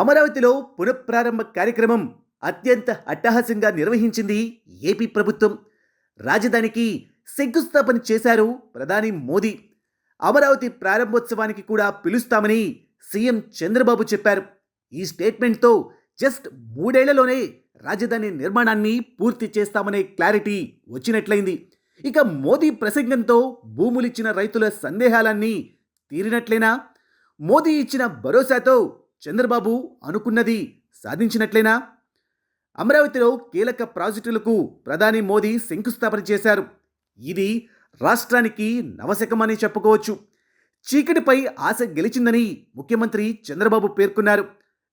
అమరావతిలో పునఃప్రారంభ కార్యక్రమం అత్యంత అట్టహాసంగా నిర్వహించింది ఏపీ ప్రభుత్వం. రాజధానికి శంకుస్థాపన చేశారు ప్రధాని మోదీ. అమరావతి ప్రారంభోత్సవానికి కూడా పిలుస్తామని సీఎం చంద్రబాబు చెప్పారు. ఈ స్టేట్మెంట్తో జస్ట్ మూడేళ్ళలోనే రాజధాని నిర్మాణాన్ని పూర్తి చేస్తామనే క్లారిటీ వచ్చినట్లయింది. ఇక మోదీ ప్రసంగంతో భూములిచ్చిన రైతుల సందేహాలన్నీ తీరినట్లేనా? మోదీ ఇచ్చిన భరోసాతో చంద్రబాబు అనుకున్నది సాధించినట్లేనా? అమరావతిలో కీలక ప్రాజెక్టులకు ప్రధాని మోదీ శంకుస్థాపన చేశారు. ఇది రాష్ట్రానికి నవశకమని చెప్పుకోవచ్చు. చీకటిపై ఆశ గెలిచిందని ముఖ్యమంత్రి చంద్రబాబు పేర్కొన్నారు.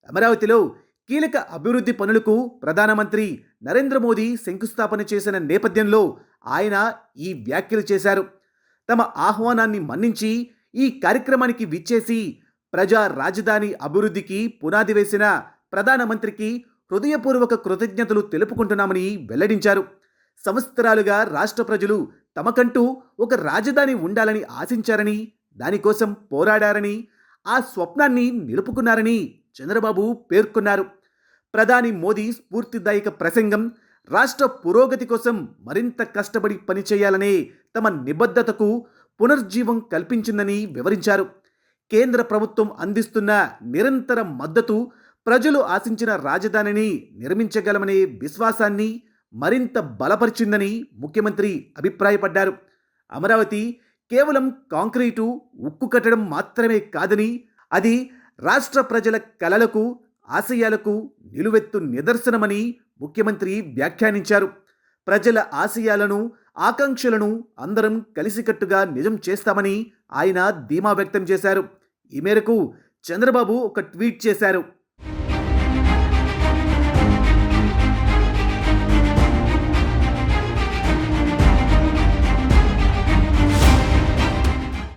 అమరావతిలో కీలక అభివృద్ధి పనులకు ప్రధానమంత్రి నరేంద్ర మోదీ శంకుస్థాపన చేసిన నేపథ్యంలో ఆయన ఈ వ్యాఖ్యలు చేశారు. తమ ఆహ్వానాన్ని మన్నించి ఈ కార్యక్రమానికి విచ్చేసి ప్రజా రాజధాని అభివృద్ధికి పునాది వేసిన ప్రధానమంత్రికి హృదయపూర్వక కృతజ్ఞతలు తెలుపుకుంటున్నామని వెల్లడించారు. సంవత్సరాలుగా రాష్ట్ర ప్రజలు తమకంటూ ఒక రాజధాని ఉండాలని ఆశించారని దానికోసం పోరాడారని ఆ స్వప్నాన్ని నిలుపుకున్నారని చంద్రబాబు పేర్కొన్నారు. ప్రధాని మోదీ స్ఫూర్తిదాయక ప్రసంగం రాష్ట్ర పురోగతి కోసం మరింత కష్టపడి పనిచేయాలనే తమ నిబద్ధతకు పునర్జీవం కల్పించిందని వివరించారు. కేంద్ర ప్రభుత్వం అందిస్తున్న నిరంతర మద్దతు ప్రజలు ఆశించిన రాజధానిని నిర్మించగలమనే విశ్వాసాన్ని మరింత బలపరిచిందని ముఖ్యమంత్రి అభిప్రాయపడ్డారు. అమరావతి కేవలం కాంక్రీటు ఉక్కు కట్టడం మాత్రమే కాదని అది రాష్ట్ర ప్రజల కలలకు ఆశయాలకు నిలువెత్తు నిదర్శనమని ముఖ్యమంత్రి వ్యాఖ్యానించారు. ప్రజల ఆశయాలను ఆకాంక్షలను అందరం కలిసికట్టుగా నిజం చేస్తామని ఆయన ధీమా వ్యక్తం చేశారు. ఈ మేరకు చంద్రబాబు ఒక ట్వీట్ చేశారు.